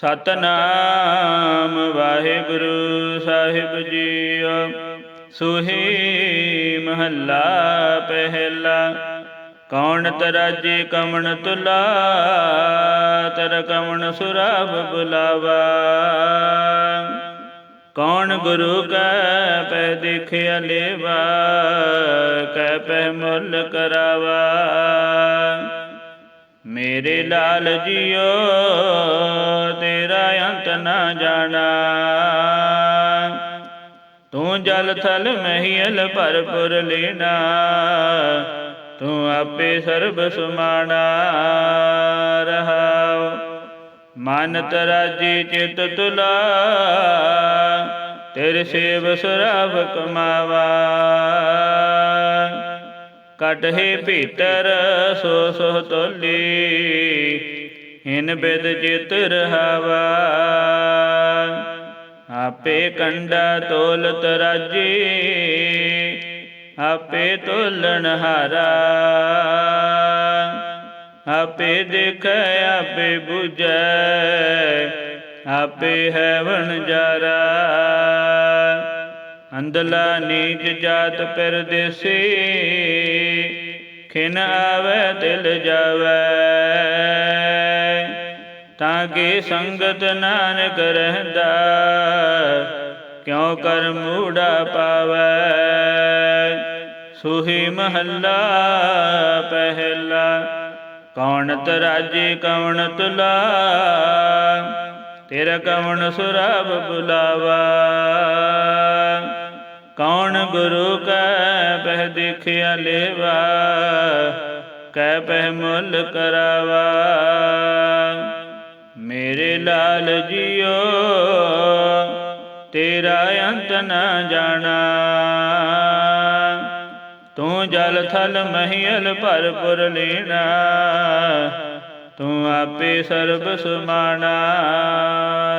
ਸਤਨਾਮ ਵਾਹਿਗੁਰੂ ਸਾਹਿਬ ਜੀਓ। ਸੁਹੀ ਮਹੱਲਾ ਪਹਿਲਾ, ਕੌਣ ਤਰਾਜੇ ਕਮਣ ਤੁਲਾ, ਤਰ ਕਮਣ ਸੁਰਾਬ ਬੁਲਾਵਾ। ਕੌਣ ਗੁਰੂ ਕੈ ਪੈ ਦੇਖਿਆ ਲੇਵਾ, ਕੈ ਪੈ ਮੁੱਲ ਕਰਾਵਾ। ਮੇਰੇ ਲਾਲ ਜੀਓ, ਤੇਰਾ ਅੰਤ ਨਾ ਜਾਣਾ। ਤੂੰ ਜਲ ਥਲ ਮਹੀਲ ਭਰਪੁਰ ਲੈਣਾ ਤੂੰ ਆਪੇ ਸਰਬ ਸੁਮਾਣਾ ਰਹਾਉ ਮਨ ਤਰਾਜੀ ਚਿਤ ਤੁਲਾ, ਤੇਰੇ ਸੇਵ ਸੁਰਾਵ ਕਮਾਵਾ ਕਟਹਿ ਭੀਤਰ ਸੋ ਸੋ ਤੋਲੀ। ਹਿਨ ਬਿਦ ਜਿਤ ਰਹਾਵਾ। ਆਪੇ ਕੰਡਾ ਤੋਲ ਤਰਾਜੀ ਆਪੇ ਤੋਲਣ ਹਾਰਾ। ਆਪੇ ਦੇਖ ਆਪੇ 부ਜੈ ਆਪੇ ਹੈ ਵਣਜਾਰਾ ਅੰਦਲਾ ਨੀਚ ਜਾਤ ਪਰਦੇਸੀ ਖਿਨ ਆਵੇ ਦਿਲ ਜਾਵੇ, ਤਾਂ ਕਿ ਸੰਗਤ ਨਾਨਕ ਰਹਿੰਦਾ, ਕਿਉ ਕਰ ਮੂੜਾ ਪਾਵੇ? ਸੁਹੀ ਮਹੱਲਾ ਪਹਿਲਾ, ਕੌਣ ਤਰਾਜੀ, ਕੌਣ ਤੁਲਾ, ਤੇਰਾ ਕਵਣ ਸੁਰਾਬ ਬੁਲਾਵਾ? ਕੌਣ ਗੁਰੂ ਕੈ ਬਹਿ ਦੇਖਿਆ ਲੇਵਾ ਕੈ ਪਹਿ ਮੁੱਲ ਕਰਾਵਾ? ਮੇਰੇ ਲਾਲ ਜੀਓ, ਤੇਰਾ ਅੰਤ ਨਾ ਜਾਣਾ। ਤੂੰ ਜਲ ਥਲ ਮਹੀਲ ਭਰਪੁਰ ਲੈਣਾ। ਤੂੰ ਆਪੇ ਸਰਬ ਸੁਮਾਣਾ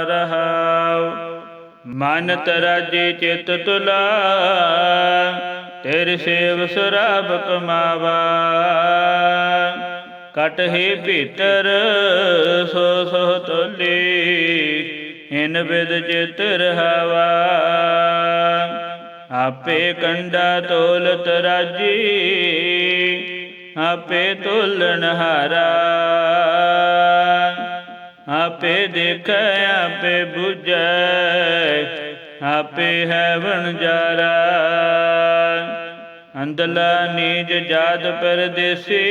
ਰਹਾਉ। ਮਨ ਤਰਾਜੇ ਚਿਤ ਤੁਲਾ, ਤੇਰੇ ਸੇਵ ਸੁਰਾਬ ਕਮਾਵਾ। ਕਟਹਿ ਭੀਤਰ, ਸੋ ਸੋ ਤੋਲੀ, ਹਿਨ ਬਿਦ ਚਿਤ ਰਹਾਵਾ। ਆਪੇ ਕੰਡਾ ਤੋਲ ਤਰਾਜੀ, ਆਪੇ ਤੋਲਣ ਹਾਰਾ। ਆਪੇ ਦੇਖੈ, ਆਪੇ 부ਜੈ ਆਪੇ ਹੈ ਵਣਜਾਰਾ ਅੰਦਲਾ ਨੀਜ ਜਾਤ ਪਰਦੇਸੀ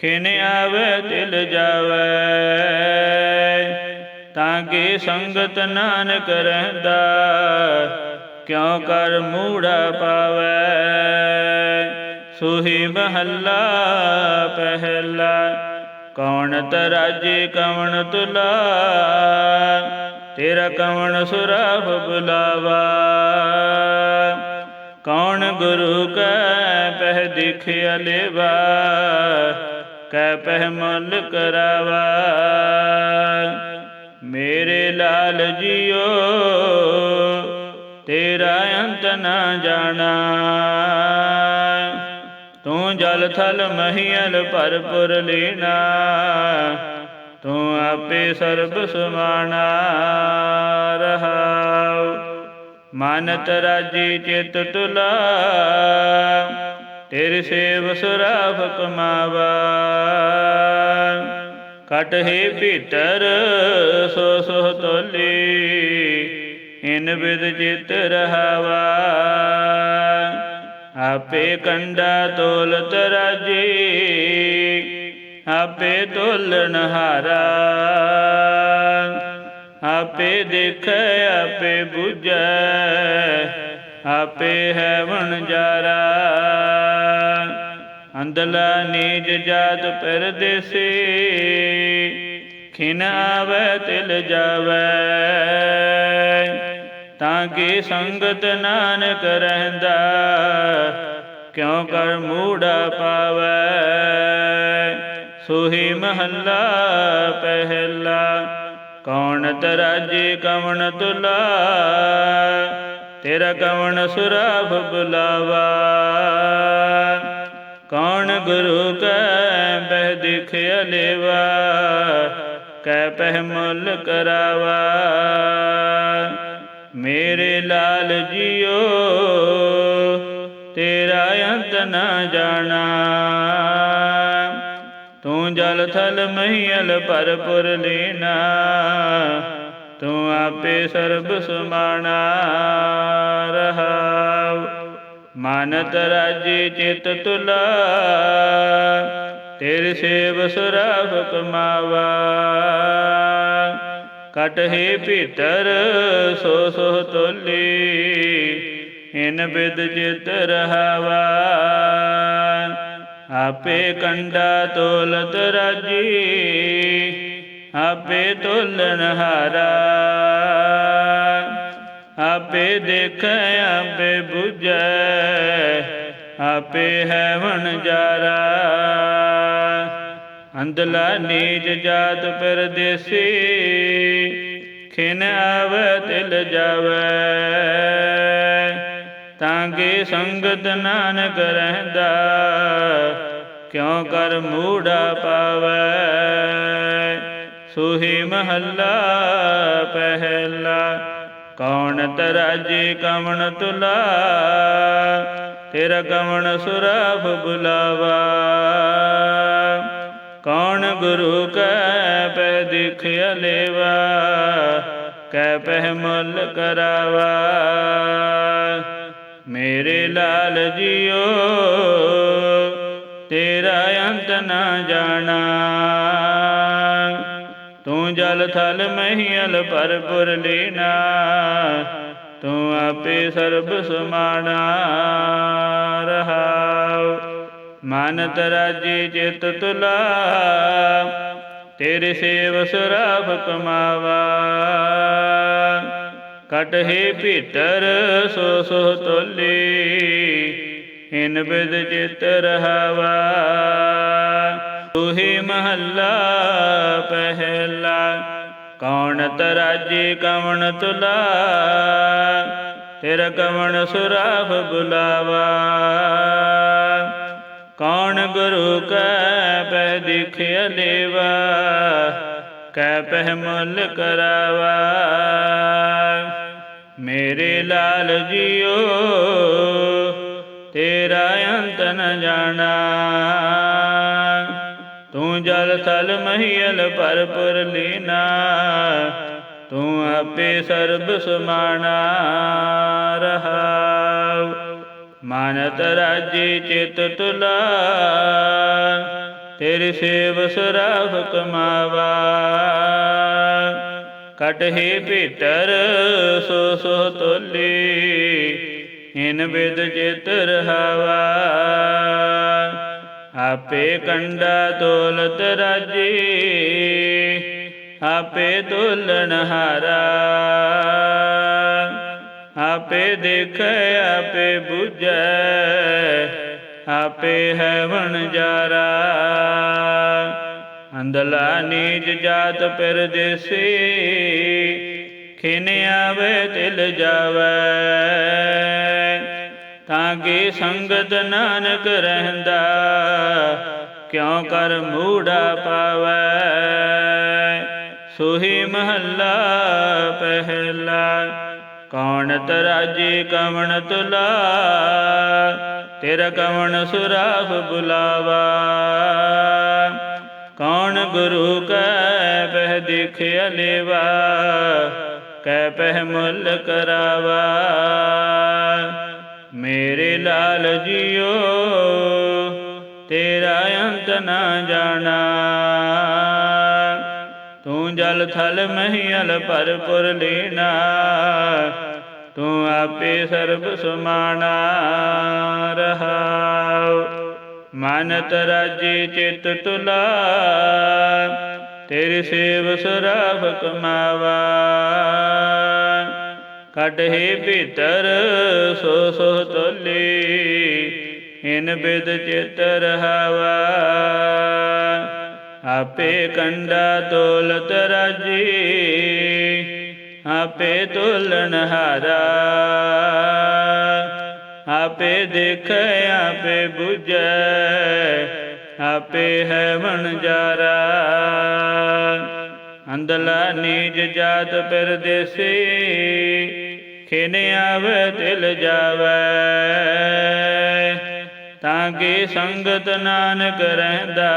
ਖਿਨ ਆਵੇ, ਦਿਲ ਜਾਵੇ। ਤਾਂ ਕਿ ਸੰਗਤ ਨਾਨਕ ਰਹਿੰਦਾ, ਕਿਉ ਕਰ ਮੂੜਾ ਪਾਵੇ। ਸੁਹੀ ਮਹੱਲਾ, ਪਹਿਲਾ ਕੌਣ ਤਰਾਜੇ, ਕਵਣ ਤੁਲਾ, ਤੇਰਾ ਕਵਣ ਸੁਰਾਬ ਬੁਲਾਵਾ। ਕੌਣ ਗੁਰੂ ਕੈ ਪਹਿ ਦੇਖਿਆ ਲੇਵਾ ਕੈ ਪਹਿ ਮੁੱਲ ਕਰਾਵਾ। ਮੇਰੇ ਲਾਲ ਜੀਓ, ਤੇਰਾ ਅੰਤ ਨਾ ਜਾਣਾ। ਤੂੰ ਜਲ ਥਲ ਮਹੀਲ ਭਰਪੁਰ ਲੈਣਾ ਤੂੰ ਆਪੇ ਸਰਬ ਸੁਮਾਣਾ ਰਹਾਉ। ਮਨ ਤਰਾਜੀ ਚਿਤ ਤੁਲਾ, ਤੇਰੇ ਸੇਵ ਸੁਰਾਫ ਕਮਾਵਾ। ਕਟਹਿ ਭੀਤਰ ਸੋ ਸੋ ਤੋਲੀ, ਇਨ ਬਿਦ ਚਿਤ ਰਹਾਵਾ। ਆਪੇ ਕੰਡਾ ਤੋਲ ਤਰਾਜੀ ਆਪੇ ਤੋਲਣ ਹਾਰਾ। ਆਪੇ ਦੇਖ, ਆਪੇ 부ਜੈ ਆਪੇ ਹੈ ਵਣਜਾਰਾ ਅੰਦਲਾ ਨੀਜ ਜਾਤ ਪਰਦੇਸੀ, ਖਿਨ ਆਵੇ ਤਿਲ ਜਾਵੇ। ਤਾਂ ਕੀ ਸੰਗਤ ਨਾਨਕ ਰਹਿੰਦਾ, ਕਿਉ ਕਰ ਮੂੜਾ ਪਾਵੇ? ਸੁਹੀ ਮਹੱਲਾ ਪਹਿਲਾ, ਕੌਣ ਤਰਾਜੇ ਕਵਣ ਤੁਲਾ? ਤੇਰਾ ਕਵਣ ਸੁਰਾਭ ਬੁਲਾਵਾ। ਕੌਣ ਗੁਰੂ ਕੈ ਬਹਿ ਦਿਖਿਆ ਲੇਵਾ ਕੈ ਪਹਿ ਮੁੱਲ ਕਰਾਵਾ। ਮੇਰੇ ਲਾਲ ਜੀਓ, ਤੇਰਾ ਅੰਤ ਨਾ ਜਾਣਾ। ਤੂੰ ਜਲ ਥਲ ਮਹੀਲ ਭਰਪੁਰ ਲੀਨਾ, ਤੂੰ ਆਪੇ ਸਰਬ ਸਮਾਣਾ ਰਹਾਉ ਮਾਨਤ ਰਾਜੀ ਚਿਤ ਤੁਲਾ, ਤੇਰੇ ਸੇਵ ਸੁਰਾਭ ਕਮਾਵਾ। ਕਟਹਿ ਭੀਤਰ, ਸੋ ਸੋ ਤੋਲੀ। ਇਨ ਬਿਦ ਚਿਤ ਰਹਾਵਾ। ਆਪੇ ਕੰਡਾ ਤੋਲਤ ਰਾਜੀ, ਆਪੇ ਤੋਲਨ ਹਾਰਾ। ਆਪੇ ਦੇਖੈ ਆਪੇ 부ਝੈ ਆਪੇ ਹੈ ਵਣਜਾਰਾ ਅੰਦਲਾ ਨੀਜ ਜਾਤ ਪਰਦੇਸੀ ਖਿਨ ਆਵੈ, ਤਿਲ ਜਾਵੈ। ਤਾਂਗੇ ਸੰਗਤ ਨਾਨਕ ਰਹਿੰਦਾ, ਕਿਉ ਕਰ ਮੂੜਾ ਪਾਵੈ। ਸੁਹੀ ਮਹੱਲਾ, ਪਹਿਲਾ, ਕੌਣ ਤਰਾਜੀ ਕਵਣ ਤੁਲਾ। ਤੇਰਾ ਕਵਣ ਸੁਰਾਫ ਬੁਲਾਵਾ। ਕੌਣ ਗੁਰੂ ਕੈ ਪੈ ਦਿਖਿਆ ਲੇਵਾ ਕੈ ਪਹਿ ਮੁੱਲ ਕਰਾਵਾ? ਮੇਰੇ ਲਾਲ ਜੀਓ, ਤੇਰਾ ਅੰਤ ਨਾ ਜਾਣਾ। ਤੂੰ ਜਲ ਥਲ ਮਹੀਲ ਭਰਪੁਰ ਲੀਨਾ। ਤੂੰ ਆਪੇ ਸਰਬ ਸਮਾਣਾ ਰਹਾਉ। ਮਾਨਤ ਰਾਜੀ ਚਿਤ ਤੁਲਾ, ਤੇਰੇ ਸੇਵ ਸੁਰਾਫ ਕਮਾਵਾ। ਕਟਹਿ ਭੀਤਰ, ਸੋ ਸੋ ਤੋਲੀ ਇਨ ਬਿਦ ਚਿਤ ਰਹਾਵਾ। ਤੁਹੀ ਮਹੱਲਾ ਪਹਿਲਾ, ਕੌਣ ਤਰਾਜੀ ਕਵਣ ਤੁਲਾ, ਤੇਰਾ ਕਵਣ ਸੁਰਾਫ ਬੁਲਾਵਾ। ਕੌਣ ਗੁਰੂ ਕੈ ਪੈ ਦਿਖਿਆ ਲੇਵਾ ਕੈ ਪਹਿ ਮੁੱਲ ਕਰਾਵਾ? ਮੇਰੇ ਲਾਲ ਜੀਓ, ਤੇਰਾ ਅੰਤ ਨ ਜਾਣਾ। ਤੂੰ ਜਲ ਥਲ ਮਹੀਲ ਭਰਪੁਰ ਲੀਨਾ। ਤੂੰ ਆਪੇ ਸਰਬ ਸਮਾਣਾ ਰਹਾਉ ਮਾਨਤ ਰਾਜੀ ਚਿਤ ਤੁਲਾ ਤੇਰੀ ਸੇਵ ਸੁਰਾਫ ਕਮਾਵਾ ਕਟਹਿ ਭੀਤਰ ਸੋ ਸੋ ਤੋਲੀ ਇਨ ਬਿਦ ਚਿਤ ਰਹਾਵਾ ਆਪੇ ਕੰਡਾ ਤੋਲਤ ਰਾਜੀ, ਆਪੇ ਤੋਲਣ ਹਾਰਾ। ਆਪੇ ਦੇਖੈ, ਆਪੇ 부ਝੈ ਆਪੇ ਹੈ ਵਣਜਾਰਾ ਅੰਦਲਾ ਨੀਜ ਜਾਤ ਪਰਦੇਸੀ ਖਿਨ ਆਵੇ ਤਿਲ ਜਾਵੇ। ਤਾਂ ਕਿ ਸੰਗਤ ਨਾਨਕ ਰਹਿੰਦਾ, ਕਿਉ ਕਰ ਮੂੜਾ ਪਾਵੈ? ਸੋਹੀ ਮਹੱਲਾ ਪਹਿਲਾ। ਕੌਣ ਤਰਾਜੀ ਕਵਣ ਤੁਲਾ ਤੇਰਾ ਕਵਣ ਸੁਰਾਫ ਬੁਲਾਵਾ। ਕੌਣ ਗੁਰੂ ਕੈ ਪਹਿ ਦਿਖਿਆ ਲੇਵਾ ਕੈ ਪਹਿ ਮੁੱਲ ਕਰਾਵਾ। ਮੇਰੇ ਲਾਲ ਜੀਓ, ਤੇਰਾ ਅੰਤ ਨਾ ਜਾਣਾ। ਜਲ ਥਲ ਮਹੀਲ ਭਰਪੁਰ ਲੀਨਾ। ਤੂੰ ਆਪੇ ਸਰਬ ਸਮਾਣਾ ਰਹਾਉ। ਮਾਨਤ ਰਾਜੀ ਚਿਤ ਤੁਲਾ। ਤੇਰੀ ਸੇਵ ਸੁਰਾਫ ਕਮਾਵਾ ਕਟਹਿ ਭੀਤਰ, ਸੋ ਸੋ ਤੋਲੀ। ਇਨ ਬਿਦ ਚਿਤ ਰਹਾਵਾ। ਆਪੇ ਕੰਡਾ ਤੋਲਤ ਰਾਜੀ, ਆਪੇ ਤੋਲਣ ਹਾਰਾ। ਆਪੇ ਦੇਖੈ, ਆਪੇ 부ਝੈ ਆਪੇ ਹੈ ਵਣਜਾਰਾ ਅੰਦਲਾ ਨੀਜ ਜਾਤ ਪਰਦੇਸੀ ਖਿਨ ਆਵੇ ਦਿਲ ਜਾਵੇ। ਤਾਂ ਕੀ ਸੰਗਤ ਨਾਨਕ ਰਹਿੰਦਾ,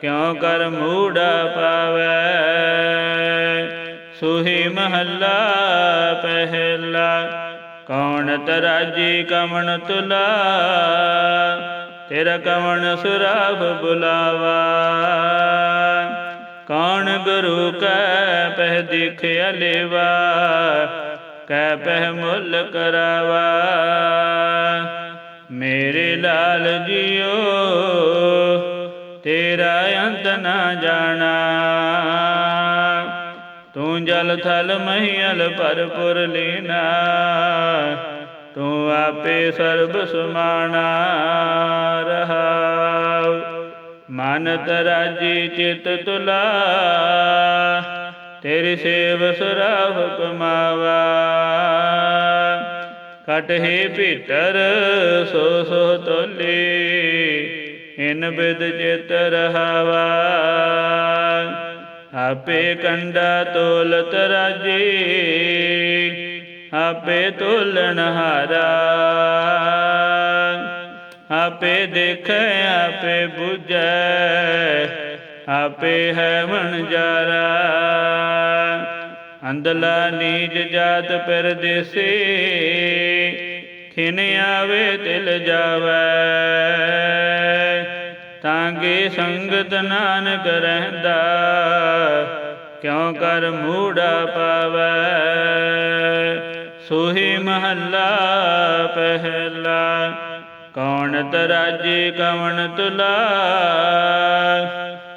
ਕਿਉ ਕਰ ਮੂੜਾ ਪਾਵੇ? ਸੁਹੀ ਮਹੱਲਾ ਪਹਿਲਾ, ਕੌਣ ਤਰਾਜੀ ਕਮਣ ਤੁਲਾ? ਤੇਰਾ ਕਮਣ ਸੁਰਾਭ ਬੁਲਾਵਾ। ਕੌਣ ਗੁਰੂ ਕੈ ਪਹਿ ਦਿਖ ਅਲੇਵਾ? ਕੈ ਪਹਿ ਮੁੱਲ ਕਰਾਵਾ। ਮੇਰੇ ਲਾਲ ਜੀਓ, ਤੇਰਾ ਅੰਤ ਨਾ ਜਾਣਾ। ਤੂੰ ਜਲ ਥਲ ਮਹੀਲ ਭਰਪੁਰ ਲੀਨਾ, ਤੂੰ ਆਪੇ ਸਰਬ ਸੁਮਾਣਾ ਰਹਾਉ ਮਨ ਤਰਾਜੀ ਚਿਤ ਤੁਲਾ, ਤੇਰੀ ਸੇਵ ਸੁਰਾਵ ਕਮਾਵਾ। ਕਟਹਿ ਭੀਤਰ, ਸੋ ਸੋ ਤੋਲੀ। ਇਨ ਬਿਦ ਚਿਤ ਰਹਾਵਾ। ਆਪੇ ਕੰਡਾ ਤੋਲਤ ਰਾਜੀ। ਆਪੇ ਤੋਲਣ ਹਾਰਾ। ਆਪੇ ਦੇਖੈ, ਆਪੇ 부ਝੈ ਆਪੇ ਹੈ ਵਣਜਾਰਾ ਅੰਦਲਾ ਨੀਜ ਜਾਤ ਪਰਦੇਸੀ। ਖਿਨ ਆਵੇ, ਤਿਲ ਜਾਵੇ। ਤਾਂ ਤਾਂਗੇ ਸੰਗਤ ਨਾਨਕ ਰਹਿੰਦਾ, ਕਿਉ ਕਰ ਮੂੜਾ ਪਾਵੇ? ਸੋਹੀ ਮਹੱਲਾ ਪਹਿਲਾ, ਕੌਣ ਤਰਾਜੀ ਕਵਣ ਤੁਲਾ?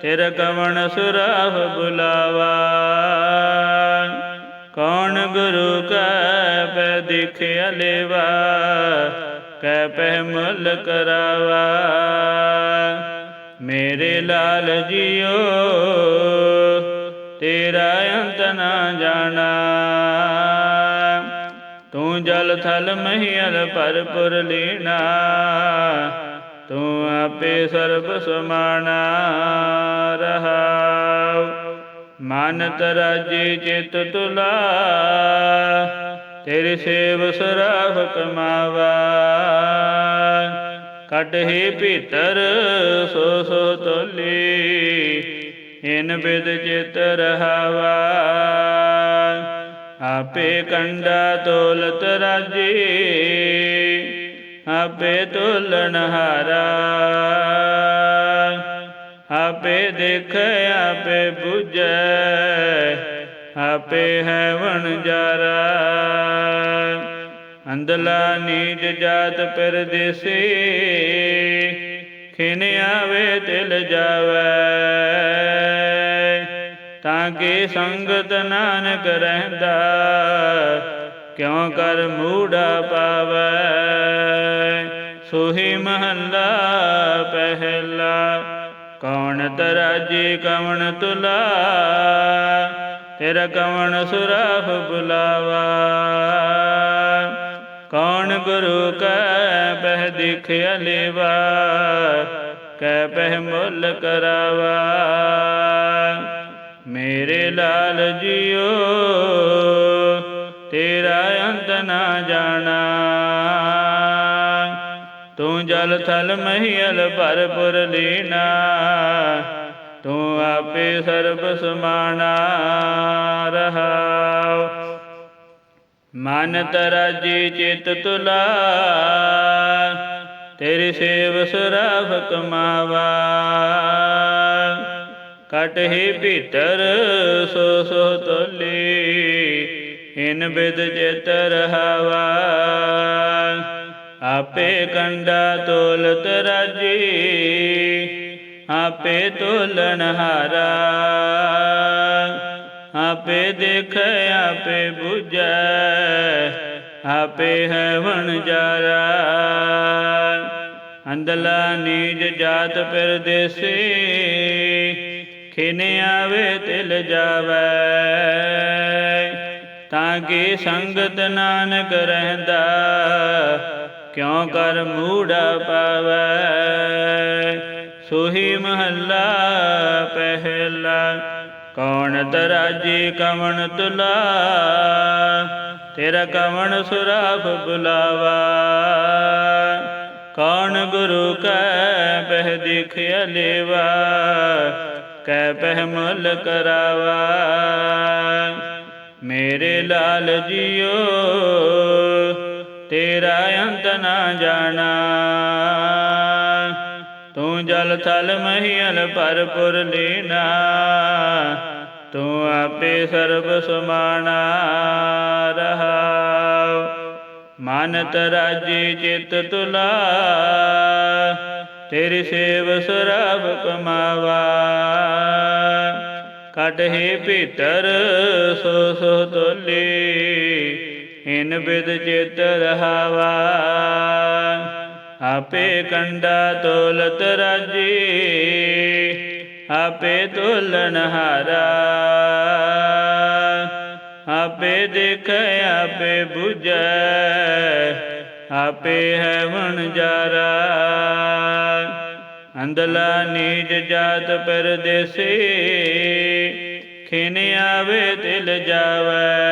ਤੇਰਾ ਕਵਣ ਸੁਰਾਹ ਬੁਲਾਵਾ। ਕੌਣ ਗੁਰੂ ਕੈ ਪੈ ਦਿਖ ਅਲੇਵਾ? ਕੈ ਪਹਿ ਮੁੱਲ ਕਰਾਵਾ ਮੇਰੇ ਲਾਲ ਜੀਓ, ਤੇਰਾ ਅੰਤ ਨਾ ਜਾਣਾ। ਤੂੰ ਜਲ ਥਲ ਮਹੀਲ ਭਰਪੁਰ ਲੀਣਾ। ਤੂੰ ਆਪੇ ਸਰਬ ਸਮਾਣਾ ਰਹਾਉ। ਮਨ ਤਰਾਜੀ ਚਿਤ ਤੁਲਾ, ਤੇਰੇ ਸੇਵ ਸਰਾਹ ਕਮਾਵਾ। ਕਟਹਿ ਭੀਤਰ ਸੋ ਸੋ ਤੋਲੀ ਇਨ ਬਿਦ ਚਿਤ ਰਹਾਵਾ। ਆਪੇ ਕੰਡਾ ਤੋਲਤ ਰਾਜੀ, ਆਪੇ ਤੋਲਣ ਹਾਰਾ। ਆਪੇ ਦੇਖੈ, ਆਪੇ 부ਝੈ ਆਪੇ ਹੈ ਵਣਜਾਰਾ ਅੰਦਲਾ ਨੀਜ ਜਾਤ ਪਰਦੇਸੀ ਖਿਨ ਆਵੇ ਦਿਲ ਜਾਵੇ। ਤਾਂ ਕਿ ਸੰਗਤ ਨਾਨਕ ਰਹਿੰਦਾ, ਕਿਉ ਕਰ ਮੂੜਾ ਪਾਵੇ। ਸੋਹੀ ਮਹੱਲਾ ਪਹਿਲਾ। ਕੌਣ ਤਰਾਜੀ ਕਵਣ ਤੁਲਾ, ਤੇਰਾ ਕਵਣ ਸੁਰਾਫ ਬੁਲਾਵਾ। ਕੌਣ ਗੁਰੂ ਕੈ ਪਹਿ ਦਿਖ ਅਲੇਵਾ, ਕੈ ਪਹਿ ਮੁੱਲ ਕਰਾਵਾ। ਮੇਰੇ ਲਾਲ ਜੀਓ, ਤੇਰਾ ਅੰਤ ਨਾ ਜਾਣਾ। ਤੂੰ ਜਲ ਥਲ ਮਹੀਲ ਭਰਪੁਰ ਲੀਨਾ, ਤੂੰ ਆਪੇ ਸਰਬ ਸਮਾਣਾ ਰਹਾਉ। ਮਨ ਤਰਾਜੀ ਚਿਤ ਤੁਲਾ, ਤੇਰੀ ਸੇਵ ਸੁਰਾਫ ਕਮਾਵਾ। ਕਟਹਿ ਭੀਤਰ ਸੋ ਸੋ ਤੋਲੀ ਇਨ ਬਿਦ ਚਿਤ ਰਹਾਵਾ। ਆਪੇ ਕੰਡਾ ਤੋਲਤ ਰਾਜੀ, ਆਪੇ ਤੋਲਣ ਹਾਰਾ। ਆਪੇ ਦੇਖ, ਆਪੇ 부ਝੈ ਆਪੇ ਹੈ ਵਣਜਾਰਾ ਅੰਦਲਾ ਨੀਜ ਜਾਤ ਪਰਦੇਸੀ ਖਿਨ ਆਵੇ ਤਿਲ ਜਾਵੇ। ਤਾਂ ਕਿ ਸੰਗਤ ਨਾਨਕ ਰਹਿੰਦਾ ਕਿਉ ਕਰ ਮੂੜਾ ਪਾਵੈ? ਸੋਹੀ ਮਹੱਲਾ ਪਹਿਲਾ, ਕੌਣ ਤਰਾਜੀ ਕਵਣ ਤੁਲਾ? ਤੇਰਾ ਕਵਣ ਸੁਰਾਫ ਬੁਲਾਵਾ। ਕੌਣ ਗੁਰੂ ਕੈ ਪਹਿ ਦੇਖਿਆ ਲੇਵਾ ਕੈ ਪਹਿ ਮੁੱਲ ਕਰਾਵਾ? ਮੇਰੇ ਲਾਲ ਜੀਓ ਤੇਰਾ ਅੰਤ ਨਾ ਜਾਣਾ। ਤੂੰ ਜਲ ਥਲ ਮਹੀਲ ਪਰਪੁਰ ਲੀਨਾ। ਤੂੰ ਆਪੇ ਸਰਬ ਸਮਾਣਾ ਰਹਾਉ। ਮਨ ਤਰਾਜੀ ਚਿਤ ਤੁਲਾ। ਤੇਰੀ ਸੇਵ ਸਰਬ ਕਮਾਵਾ। ਕਟਹਿ ਭੀਤਰ ਸੋ ਸੋ ਤੋਲੀ। ਇਨ ਬਿਦ ਚਿਤ ਰਹਾਵਾ, ਆਪੇ ਕੰਡਾ ਤੋਲਤ ਰਾਜੀ, ਆਪੇ ਤੋਲਨ ਹਾਰਾ, ਆਪੇ ਦੇਖ ਆਪੇ 부ਜੈ ਆਪੇ ਹੈ ਵਣਜਾਰਾ ਅੰਦਲਾ ਨੀਜ ਜਾਤ ਪਰਦੇਸੀ, ਖਿਨ ਆਵੇ ਦਿਲ ਜਾਵੇ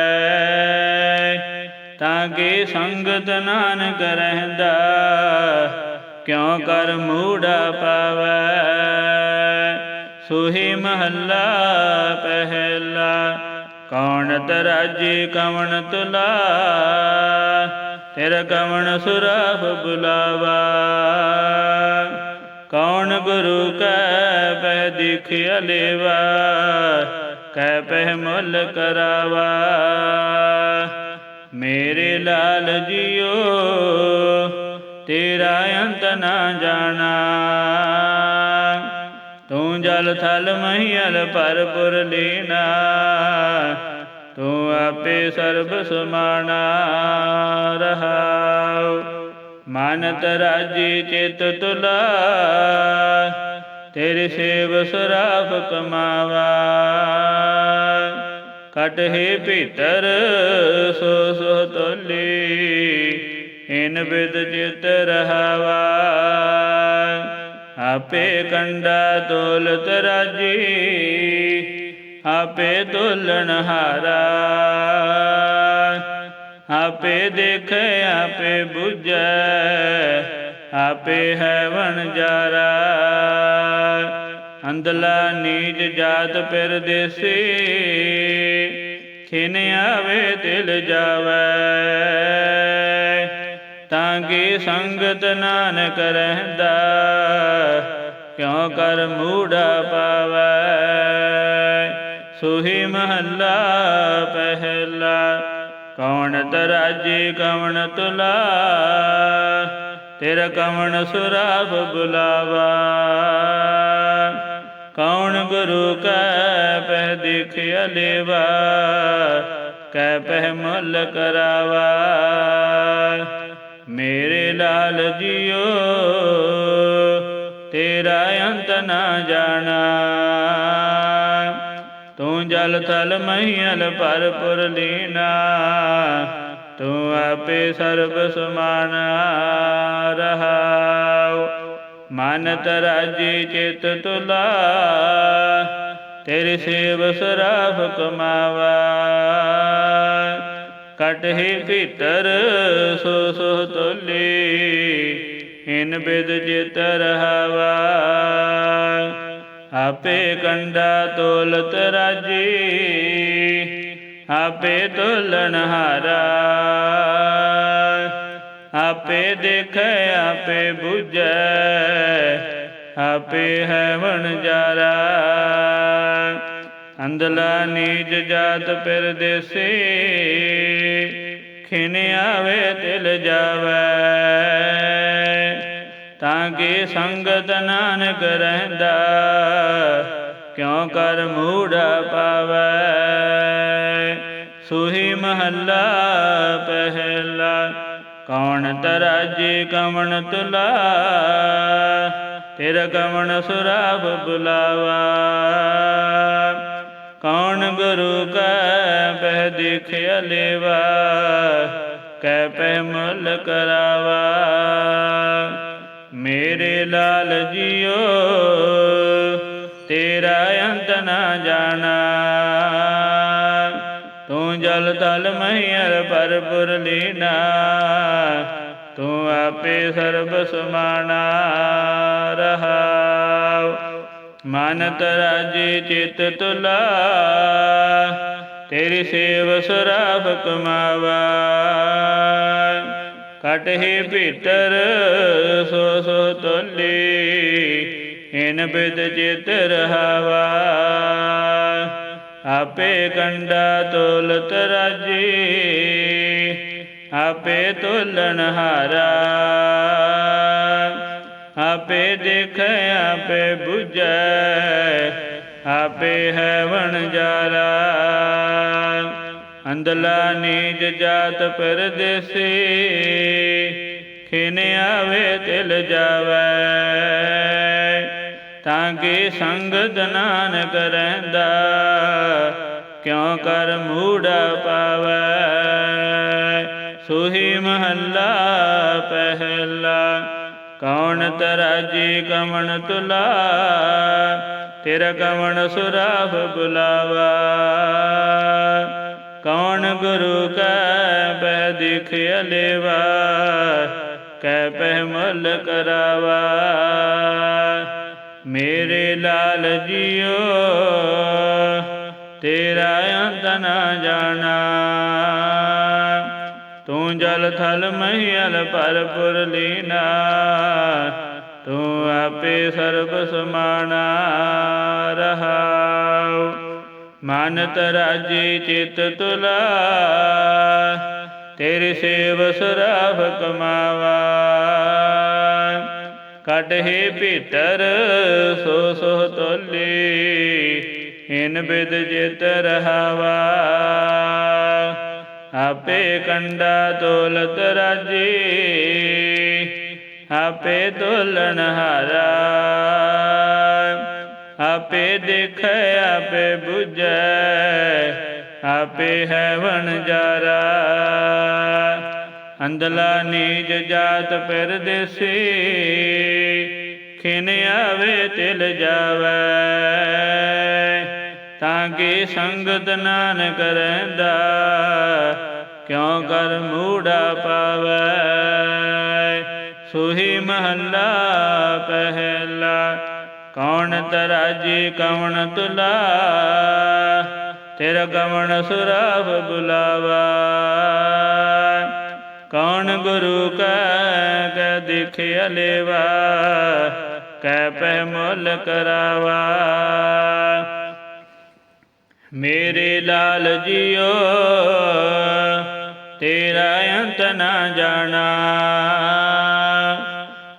ਤਾਂ ਕਿ ਸੰਗਤ ਨਾਨਕ ਰਹਿੰਦਾ, ਕਿਉ ਕਰ ਮੂੜਾ ਪਾਵੈ? ਸੁਹੀ ਮਹੱਲਾ ਪਹਿਲਾ, ਕੌਣ ਤਰਾਜੀ ਕਵਣ ਤੁਲਾ? ਤੇਰਾ ਕਵਣ ਸੁਰਾਫ ਬੁਲਾਵਾ। ਕੌਣ ਗੁਰੂ ਕੈ ਪਹਿ ਦਿਖਿਆ ਲੇਵਾ ਕੈ ਪਹਿ ਮੁੱਲ ਕਰਾਵਾ। ਮੇਰੇ ਲਾਲ ਜੀਓ, ਤੇਰਾ ਅੰਤ ਨਾ ਜਾਣਾ। ਤੂੰ ਜਲ ਥਲ ਮਹੀਲ ਪਰਪੁਰ ਲੀਨਾ, ਤੂੰ ਆਪੇ ਸਰਬ ਸਮਾਣਾ ਰਹਾਉ। ਮਨ ਤਰਾਜੀ ਚਿਤ ਤੁਲਾ, ਤੇਰੇ ਸੇਵ ਸਰਾਫ ਕਮਾਵਾ। ਕਟਹਿ ਭੀਤਰ ਸੋ ਸੋ ਤੋਲੀ ਇਨ ਬਿਦ ਚਿਤ ਰਹਾਵਾ। ਆਪੇ ਕੰਡਾ ਤੋਲਤ ਰਾਜੀ, ਆਪੇ ਤੋਲਣ ਹਾਰਾ। ਆਪੇ ਦੇਖੈ, ਆਪੇ 부ਜੈ ਆਪੇ ਹੈ ਵਣ ਵਣਜਾਰਾ ਅੰਦਲਾ ਨੀਚ ਜਾਤ ਪਰਦੇਸੀ ਖਿਨ ਆਵੇ ਦਿਲ ਜਾਵੇ, ਤਾਂ ਕਿ ਸੰਗਤ ਨਾਨਕ ਰਹਿੰਦਾ, ਕਿਉ ਕਰ ਮੂੜਾ ਪਾਵੇ? ਸੁਹੀ ਮਹੱਲਾ ਪਹਿਲਾ, ਕੌਣ ਤਰਾਜੀ ਕਵਣ ਤੁਲਾ, ਤੇਰਾ ਕਵਣ ਸੁਰਾਭ ਬੁਲਾਵਾ। ਕੌਣ ਗੁਰੂ ਕੈ ਪਹਿ ਦੇਖਿਆ ਲੇਵਾ ਕੈ ਪਹਿ ਮੁੱਲ ਕਰਾਵਾ? ਮੇਰੇ ਲਾਲ ਜੀਓ, ਤੇਰਾ ਅੰਤ ਨਾ ਜਾਣਾ। ਤੂੰ ਜਲ ਥਲ ਮਹੀਲ ਪਰਪੁਰ ਲੀਨਾ। ਤੂੰ ਆਪੇ ਸਰਬ ਸਮਾਣਾ ਰਹਾਉ। ਮਨ ਤਰਾਜੀ ਚਿਤ ਤੁਲਾ, ਤੇਰੇ ਸੇਵ ਸਰਾਫ ਕਮਾਵਾ। ਕਟਹਿ ਭੀਤਰ ਸੋ ਸੋ ਤੋਲੀ ਇਨ ਬਿਦ ਜਿਤ ਰਹਾਵਾ। ਆਪੇ ਕੰਡਾ ਤੋਲਤ ਰਾਜੀ, ਆਪੇ ਤੋਲਣ ਹਾਰਾ। ਆਪੇ ਦੇਖੈ, ਆਪੇ 부ਜੈ ਆਪੇ ਹੈ ਵਣਜਾਰਾ ਅੰਦਲਾ ਨੀਜ ਜਾਤ ਪਰਦੇਸੀ ਖਿਨ ਆਵੇ ਦਿਲ ਜਾਵੇ। ਤਾਂ ਕਿ ਸੰਗਤ ਨਾਨਕ ਰਹਿੰਦਾ, ਕਿਉ ਕਰ ਮੂੜਾ ਪਾਵੇ? ਸੁਹੀ ਮਹੱਲਾ ਪਹਿਲਾ ਕੌਣ ਤਰਾਜੀ, ਕਵਣ ਤੁਲਾ ਤੇਰਾ ਕਵਣ ਸੁਰਾਬ ਬੁਲਾਵਾ। ਕੌਣ ਗੁਰੂ ਕੈ ਪਹਿ ਦੇਖਿਆ ਲੇਵਾ ਕੈ ਪਹਿ ਮੁੱਲ ਕਰਾਵਾ। ਮੇਰੇ ਲਾਲ ਜੀਓ, ਤੇਰਾ ਅੰਤ ਨਾ ਜਾਣਾ। ਤੂੰ ਜਲ ਤਲ ਮਹੀਰ ਪਰਪੁਰ ਲੀਨਾ, ਤੂੰ ਆਪੇ ਸਰਬ ਸਮਾਣਾ ਰਹਾਉ। ਮਨ ਤਰਾਜੀ ਚਿਤ ਤੁਲਾ, ਤੇਰੀ ਸੇਵ ਸਰਾਫ ਕਮਾਵਾ। ਕਟਹਿ ਭੀਤਰ, ਸੋ ਸੋ ਤੋਲੀ ਇਨ ਬਿਦ ਚਿਤ ਰਹਾਵਾ। ਆਪੇ ਕੰਡਾ ਤੋਲਤ ਰਾਜੀ, ਆਪੇ ਤੋਲਣ ਹਾਰਾ। ਆਪੇ ਦੇਖੈ, ਆਪੇ 부ਝੈ ਆਪੇ ਹੈ ਵਣ ਵਣਜਾਰਾ ਅੰਦਲਾ ਨੀਜ ਜਾਤ ਪਰਦੇਸੀ, ਖਿਨ ਆਵੇ ਤਿਲ ਜਾਵੇ। ਤਾਂ ਕਿ ਸੰਗਤ ਨਾਨਕ ਰਹਿੰਦਾ, ਕਿਉ ਕਰ ਮੂੜਾ ਪਾਵੈ? ਸੁਹੀ ਮਹੱਲਾ ਪਹਿਲਾ, ਕੌਣ ਤਰਾਜੀ ਕਮਣ ਤੁਲਾ? ਤੇਰਾ ਕਮਣ ਸੁਰਾਫ ਬੁਲਾਵਾ। ਕੌਣ ਗੁਰੂ ਕੈ ਬਹਿ ਦਿਖ ਅਲੇਵਾ? ਕੈ ਪਹਿ ਮੁੱਲ ਕਰਾਵਾ। ਮੇਰੇ ਲਾਲ ਜੀਓ, ਤੇਰਾ ਅੰਤ ਨਾ ਜਾਣਾ। ਤੂੰ ਜਲ ਥਲ ਮਹੀਲ ਪਰਪੁਰ ਲੀਨਾ, ਤੂੰ ਆਪੇ ਸਰਬ ਸਮਾਣਾ ਰਹਾਉ। ਮਨ ਤਰਾਜੀ ਚਿਤ ਤੁਲਾ, ਤੇਰੇ ਸੇਵ ਸਰਾਫ ਕਮਾਵਾ। ਕਟਹਿ ਭੀਤਰ, ਸੋ ਸੋ ਤੋਲੀ ਇਨ ਬਿਦ ਜਿਤ ਰਹਾਵਾ। ਆਪੇ ਕੰਡਾ ਤੋਲਤ ਰਾਜੀ, ਆਪੇ ਤੋਲਣ ਹਾਰਾ। ਆਪੇ ਦੇਖ, ਆਪੇ 부ਝੈ ਆਪੇ ਹੈ ਵਣ ਵਣਜਾਰਾ ਅੰਦਲਾ ਨੀਜ ਜਾਤ ਪਰਦੇਸੀ ਖਿਨ ਆਵੇ, ਤਿਲ ਜਾਵੇ। ਤਾਂ ਕਿ ਸੰਗਤ ਨਾਨ ਰਹਿੰਦਾ, ਕਿਉ ਕਰ ਮੂੜਾ ਪਾਵੇ। ਸੁਹੀ ਮਹੱਲਾ ਪਹਿਲਾ, ਕੌਣ ਤਰਾਜੀ ਕਵਣ ਤੁਲਾ। ਤੇਰਾ ਗਵਣ ਸੁਰਾਫ ਬੁਲਾਵਾ। ਕੌਣ ਗੁਰੂ ਕੈ ਕੈ ਦਿਖਿਆ ਲੇਵਾ ਕੈ ਪਹਿ ਮੁੱਲ ਕਰਾਵਾ। ਮੇਰੇ ਲਾਲ ਜੀਓ, ਤੇਰਾ ਅੰਤ ਨਾ ਜਾਣਾ।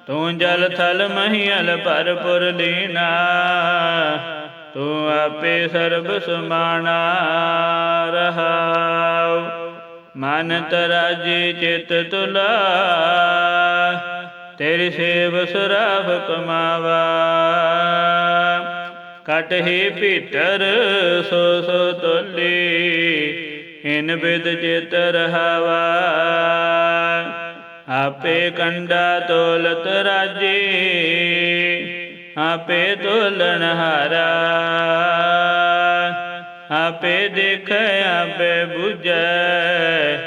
ਤੂੰ ਜਲ ਥਲ ਮਹੀਲ ਪਰਪੁਰ ਲੀਨਾ, ਤੂੰ ਆਪੇ ਸਰਬ ਸਮਾਣਾ ਰਹਾਉ। ਮਨ ਤਰਾਜੀ ਚਿਤ ਤੁਲਾ, ਤੇਰੀ ਸੇਵ ਸੁਰਾਭ ਕਮਾਵਾ। ਕਟਹਿ ਭੀਤਰ ਸੋ ਸੋ ਤੋਲੀ ਇਨ ਬਿਦ ਚਿਤ ਰਹਾਵਾ। ਆਪੇ ਕੰਡਾ ਤੋਲਤ ਰਾਜੀ, ਆਪੇ ਤੋਲਣ ਹਾਰਾ। ਆਪੇ ਦੇਖ, ਆਪੇ 부ਝੈ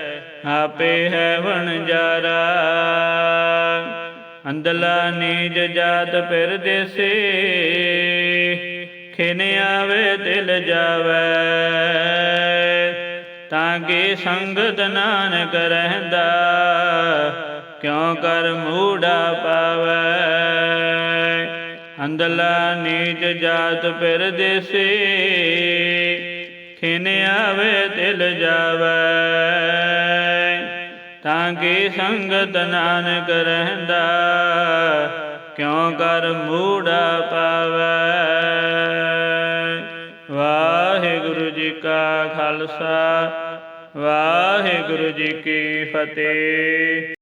ਆਪੇ ਹੈ ਵਣਜਾਰਾ ਅੰਦਲਾ ਨੀਜ ਜਾਤ ਪਰਦੇਸੀ ਖਿਨ ਆਵੇ, ਦਿਲ ਜਾਵੇ। ਤਾਂ ਕਿ ਸੰਗਤ ਨਾਨਕ ਰਹਿੰਦਾ, ਕਿਉ ਕਰ ਮੂੜਾ ਪਾਵੇ। ਅੰਦਲਾ ਨੀਚ ਜਾਤ ਪਰਦੇਸੀ ਖਿਨ ਆਵੇ, ਦਿਲ ਜਾਵੇ। ਤਾਂ ਕਿ ਸੰਗਤ ਨਾਨਕ ਰਹਿੰਦਾ? ਕਿਉ ਕਰ ਮੂੜਾ ਪਾਵੇ? ਵਾਹਿਗੁਰੂ ਜੀ ਕਾ ਖਾਲਸਾ, ਵਾਹਿਗੁਰੂ ਜੀ ਕੀ ਫਤਿਹ।